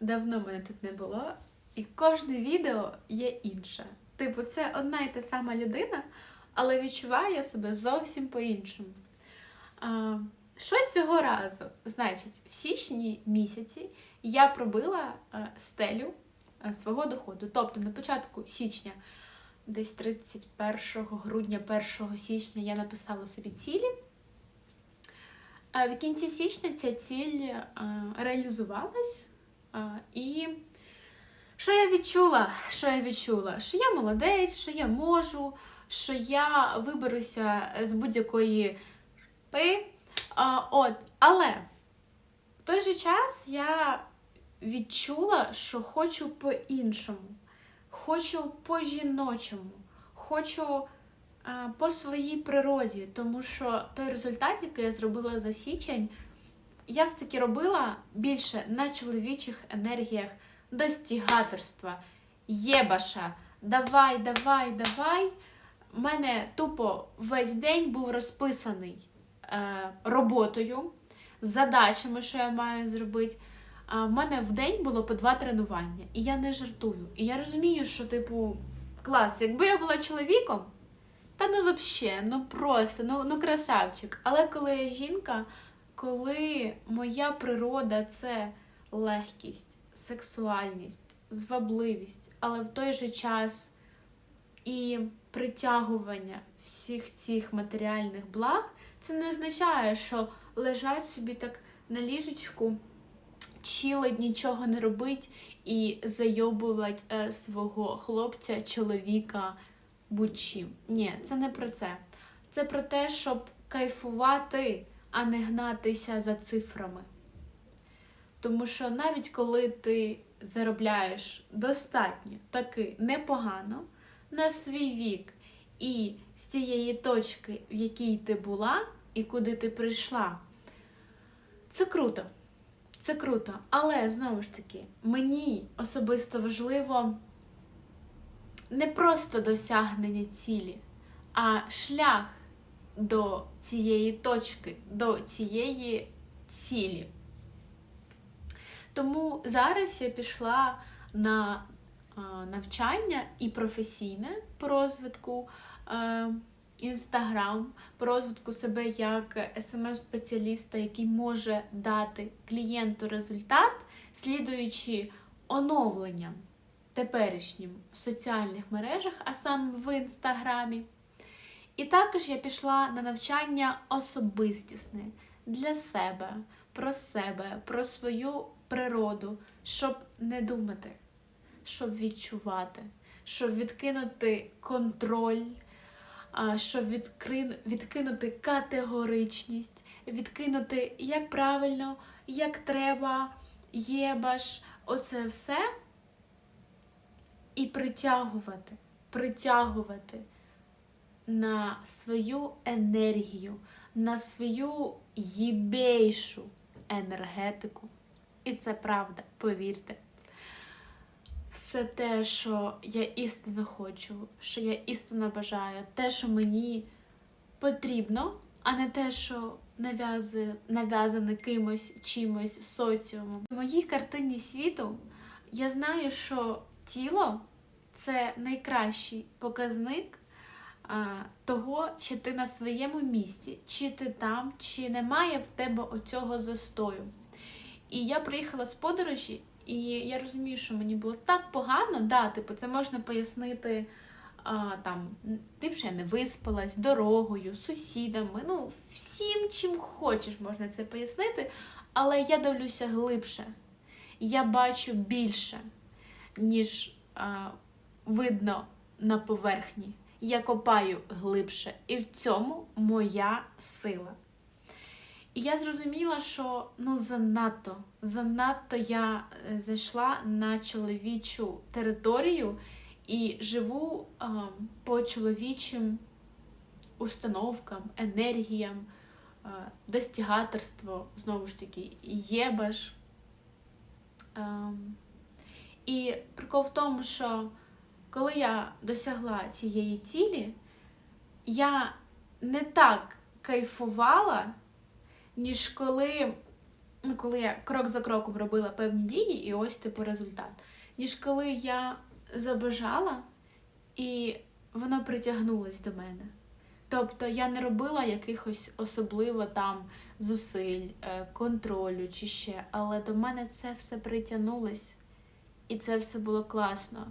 Давно мене тут не було, і кожне відео є інше. Типу, це одна і та сама людина, але відчуваю я себе зовсім по-іншому. Що цього разу? Значить, в січні місяці я пробила е, стелю е, свого доходу. Тобто на початку січня, десь 31 грудня, 1 січня я написала собі цілі. А в кінці січня ця ціль е, реалізувалась. І що я відчула? Що я відчула? Що я молодець, що я можу, що я виберуся з будь-якої пи. От, але в той же час я відчула, що хочу по-іншому, хочу по-жіночому, хочу а, по своїй природі, тому що той результат, який я зробила за січень, я все таки робила більше на чоловічих енергіях достігаторства, єбаша, давай, давай, давай. У мене тупо весь день був розписаний е, роботою, задачами, що я маю зробити. А в мене в день було по два тренування, і я не жартую. І я розумію, що, типу, клас, якби я була чоловіком, та ну взагалі, ну просто, ну, ну красавчик. Але коли я жінка, коли моя природа це легкість, сексуальність, звабливість, але в той же час і притягування всіх цих матеріальних благ, це не означає, що лежать собі так на ліжечку, чилить, нічого не робить і зайобувати е, свого хлопця, чоловіка, будь-чим. Ні, це не про це. Це про те, щоб кайфувати, а не гнатися за цифрами. Тому що навіть коли ти заробляєш достатньо таки непогано на свій вік і з тієї точки, в якій ти була і куди ти прийшла, це круто. Це круто. Але знову ж таки, мені особисто важливо не просто досягнення цілі, а шлях до цієї точки, до цієї цілі. Тому зараз я пішла на навчання і професійне по розвитку інстаграм, по розвитку себе як СММ-спеціаліста, який може дати клієнту результат, слідуючи оновленням теперішнім в соціальних мережах, а саме в інстаграмі. І також я пішла на навчання особистісне для себе, про себе, про свою природу, щоб не думати, щоб відчувати, щоб відкинути контроль, щоб відкинути категоричність, відкинути як правильно, як треба, єбаш, оце все. І притягувати, притягувати на свою енергію, на свою їбейшу енергетику. І це правда, повірте. Все те, що я істинно хочу, що я істинно бажаю, те, що мені потрібно, а не те, що нав'язує, нав'язане кимось, чимось, соціумом. В моїй картині світу я знаю, що тіло це найкращий показник того, чи ти на своєму місці, чи ти там, чи немає в тебе оцього застою. І я приїхала з подорожі, і я розумію, що мені було так погано, да, типу, це можна пояснити а, там, тим, що я не виспалась, дорогою, сусідами, ну, всім, чим хочеш, можна це пояснити. Але я дивлюся глибше, я бачу більше, ніж а, видно на поверхні. Я копаю глибше, і в цьому моя сила. І я зрозуміла, що ну занадто, занадто я е, зайшла на чоловічу територію і живу е, по чоловічим установкам, енергіям, е, достігаторство, знову ж таки, єбаш. Е, і прикол в тому, що коли я досягла цієї цілі, я не так кайфувала, ніж коли ну, коли я крок за кроком робила певні дії, і ось типу результат. Ніж коли я забажала і воно притягнулось до мене. Тобто я не робила якихось особливо там зусиль, е, контролю чи ще, але до мене це все притягнулось, і це все було класно.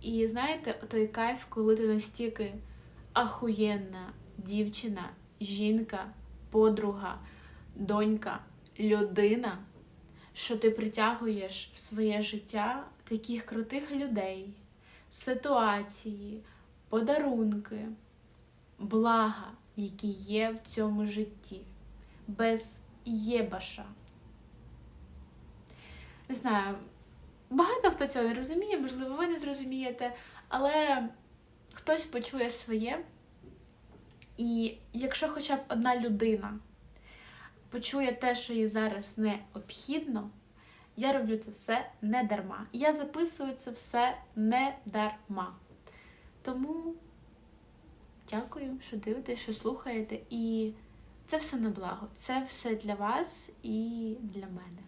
І знаєте, той кайф, коли ти настільки ахуєнна дівчина, жінка, подруга, донька, людина, що ти притягуєш в своє життя таких крутих людей, ситуації, подарунки, блага, які є в цьому житті, без єбаша. Не знаю, багато хто цього не розуміє, можливо, ви не зрозумієте, але хтось почує своє. І якщо хоча б одна людина почує те, що їй зараз необхідно, я роблю це все не дарма. Я записую це все не дарма. Тому дякую, що дивитесь, що слухаєте. І це все на благо. Це все для вас і для мене.